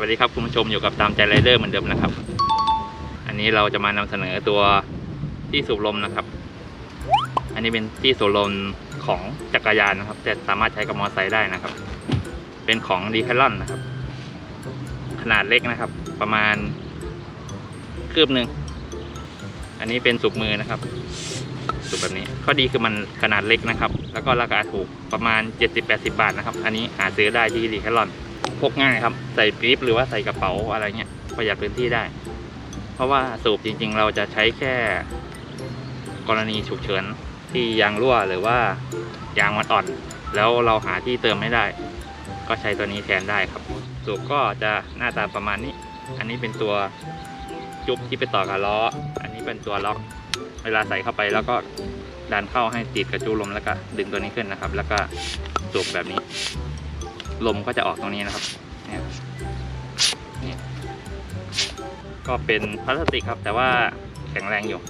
วัสดีครับคุณผู้ชมอยู่กับตามใจไรเดอร์เหมือนเดิมนะครับ อันนี้เราจะมานำเสนอตัวที่สูบลมนะครับ อันนี้เป็นที่สูบลมของจักรยานนะครับ แต่สามารถใช้กับมอเตอร์ไซค์ได้นะครับ เป็นของดีแคลอนนะครับ ขนาดเล็กนะครับ ประมาณคืบหนึ่งอันนี้เป็นสูบมือนะครับสูบแบบนี้ข้อดีคือมันขนาดเล็กนะครับ แล้วก็ราคาถูกประมาณ 70-80 บาทนะครับ อันนี้หาซื้อได้ที่ดีแคลอนพกง่ายครับ ใส่ปี๊บหรือว่าใส่กระเป๋าอะไรเงี้ยประหยัดพื้นที่ได้ เพราะว่าสูบจริง ๆ เราจะใช้แค่ กรณีฉุกเฉินที่ยางรั่วหรือว่ายางมันอ่อน แล้วเราหาที่เติมไม่ได้ ก็ใช้ตัวนี้แทนได้ครับ สูบก็จะหน้าตาประมาณนี้ อันนี้เป็นตัวจุบที่ไปต่อกับล้อ อันนี้เป็นตัวล็อก เวลาใส่เข้าไปแล้วก็ดันเข้าให้ติดกระจุลมแล้วก็ดึงตัวนี้ขึ้นนะครับ แล้วก็สูบแบบนี้ ลมก็จะออกตรงนี้นะครับนี่ยเนี่ย ก็เป็นพลาสติกครับ แต่ว่าแข็งแรงอยู่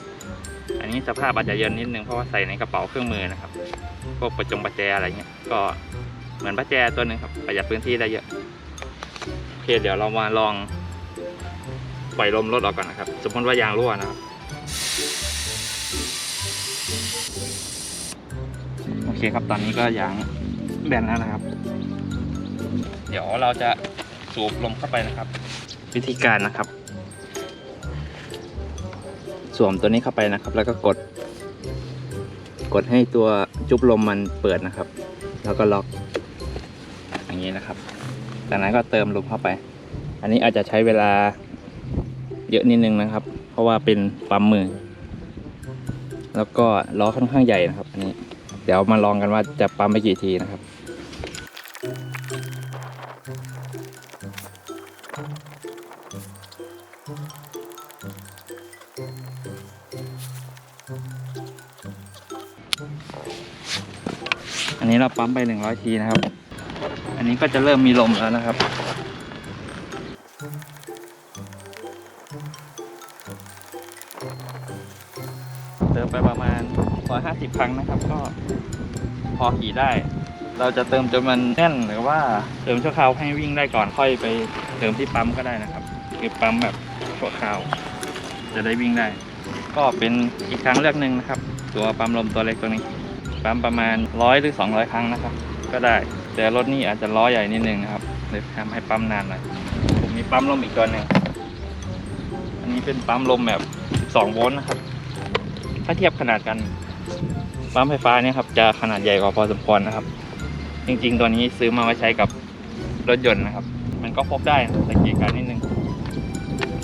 อันนี้สภาพอาจจะเยินนิดนึงเพราะว่าใส่ในกระเป๋าเครื่องมือนะครับพวกประจงประแจอะไรเงี้ยก็เหมือนประแจตัวหนึงครับประหยัดพื้นที่ได้เยอะโอเคเดี๋ยวเรามาลองปล่อยลมรถออกก่อนนะครับ สมมติว่ายางรั่วนะครับโอเคครับตอนนี้ก็ยางแบนแล้วนะครับ เดี๋ยวเราจะสูบลมเข้าไปนะครับ วิธีการนะครับ สวมตัวนี้เข้าไปนะครับ แล้วก็กด กดให้ตัวจุบลมมันเปิดนะครับ แล้วก็ล็อก อย่างนี้นะครับ จากนั้นก็เติมลมเข้าไป อันนี้อาจจะใช้เวลาเยอะนิดนึงนะครับ เพราะว่าเป็นปั๊มมือ แล้วก็ล้อค่อนข้างใหญ่นะครับ อันนี้ เดี๋ยวมาลองกันว่าจะปั๊มไปกี่ทีนะครับ นนี้เราปั๊มไปหนึ่งร้อยทีนะครับ อันนี้ก็จะเริ่มมีลมแล้วนะครับเติมไปประมาณ150ครั้งนะครับ ก็พอขี่ได้ เราจะเติมจนมันแน่นหรือว่าเติมชั่วคราวให้วิ่งได้ก่อนค่อยไปเติมที่ปั๊มก็ได้นะครับ คือปั๊มแบบชั่วคราว จะได้วิ่งได้ ก็เป็นอีกครั้งเลือกหนึ่งนะครับ ตัวปั๊มลมตัวเล็กตัวนี้ ปั๊มประมาณร้อยหรือสองร้อยครั้งนะครับ ก็ได้ แต่รถนี่อาจจะล้อใหญ่นิดนึงนะครับเลยทำให้ปั๊มนานหน่อยผมมีปั๊มลมอีกตัวหนึ่งอันนี้เป็นปั๊มลมแบบ 12 โวลต์นะครับ ถ้าเทียบขนาดกัน ปั๊มไฟฟ้าเนี่ยครับจะขนาดใหญ่กว่าพอสมควรนะครับ จริงๆ ตัวนี้ซื้อมาไว้ใช้กับรถยนต์นะครับ มันก็พกได้นะแต่เกียร์การนิดนึง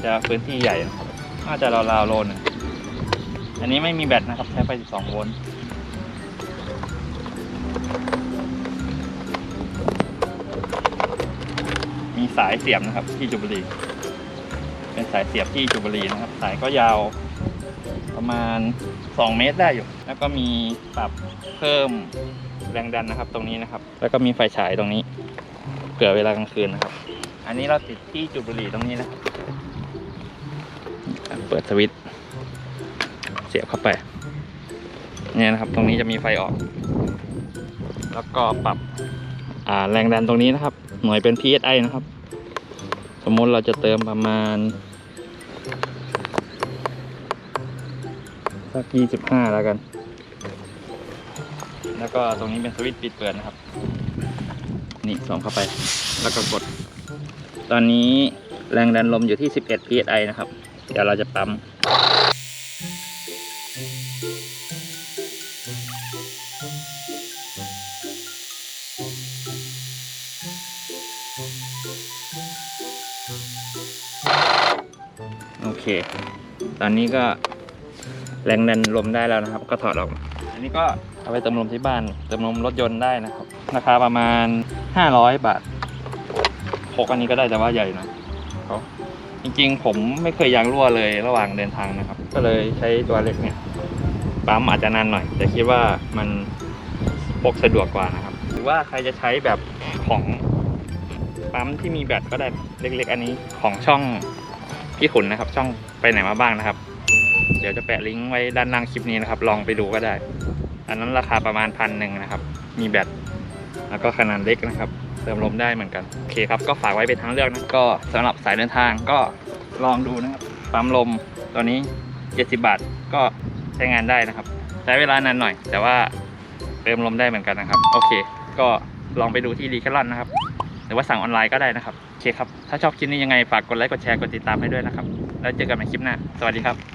จะพื้นที่ใหญ่น่าจะราวๆโลนึงอันนี้ไม่มีแบตนะครับ ใช้ไฟ 12 โวลต์ สายเสียบนะครับที่จุบุรี เป็นสายเสียบที่จุบุรีนะครับ สายก็ยาวประมาณ 2 เมตรได้อยู่ แล้วก็มีปรับเพิ่มแรงดันนะครับ ตรงนี้นะครับ แล้วก็มีไฟฉายตรงนี้เผื่อเวลากลางคืนนะครับ อันนี้เราติดที่จุบุรีตรงนี้นะครับเปิดสวิตช์เสียบเข้าไปเนี่ยนะครับ ตรงนี้จะมีไฟออก แล้วก็ปรับแรงดันตรงนี้นะครับ หน่วยเป็น PSI นะครับ สมมติเราจะเติมประมาณสักยี่สิบห้าแล้วกัน แล้วก็ตรงนี้เป็นสวิตช์ปิดเปิดนะครับ นี่สองเข้าไป แล้วก็กด ตอนนี้แรงดันลมอยู่ที่ 11 PSI นะครับ เดี๋ยวเราจะปั๊ม เค ตอนนี้ก็แรงดันลมได้แล้วนะครับ ก็ถอดออก อันนี้ก็เอาไปเติมลมที่บ้านเติมลมรถยนต์ได้นะครับ ราคาประมาณ 500 บาทพกอันนี้ก็ได้แต่ว่าใหญ่นะเขาจริงๆ ผมไม่เคยยางรั่วเลยระหว่างเดินทางนะครับ ก็เลยใช้ตัวเล็กเนี่ยปั๊มอาจจะนานหน่อย แต่คิดว่ามันพกสะดวกกว่านะครับ หรือว่าใครจะใช้แบบของปั๊มที่มีแบตก็ได้เล็กๆ อันนี้ของช่อง พี่ขุนนะครับ ช่องไปไหนมาบ้างนะครับ เดี๋ยวจะแปะลิงก์ไว้ด้านล่างคลิปนี้นะครับ ลองไปดูก็ได้ อันนั้นราคาประมาณพันหนึ่งนะครับ มีแบตแล้วก็ขนาดเล็กนะครับ เติมลมได้เหมือนกันโอเคครับก็ฝากไว้เป็นทางเลือกนะก็สำหรับสายเดินทางก็ลองดูนะครับปั๊มลมตัวนี้ 70 บาทก็ใช้งานได้นะครับ ใช้เวลานานหน่อย แต่ว่าเติมลมได้เหมือนกันนะครับ โอเค ก็ลองไปดูที่รีแคลอนนะครับ หรือว่าสั่งออนไลน์ก็ได้นะครับโอเคครับ ถ้าชอบคลิปนี้ยังไงฝากกดไลค์กดแชร์กดติดตามให้ด้วยนะครับ แล้วเจอกันใหม่คลิปหน้า สวัสดีครับ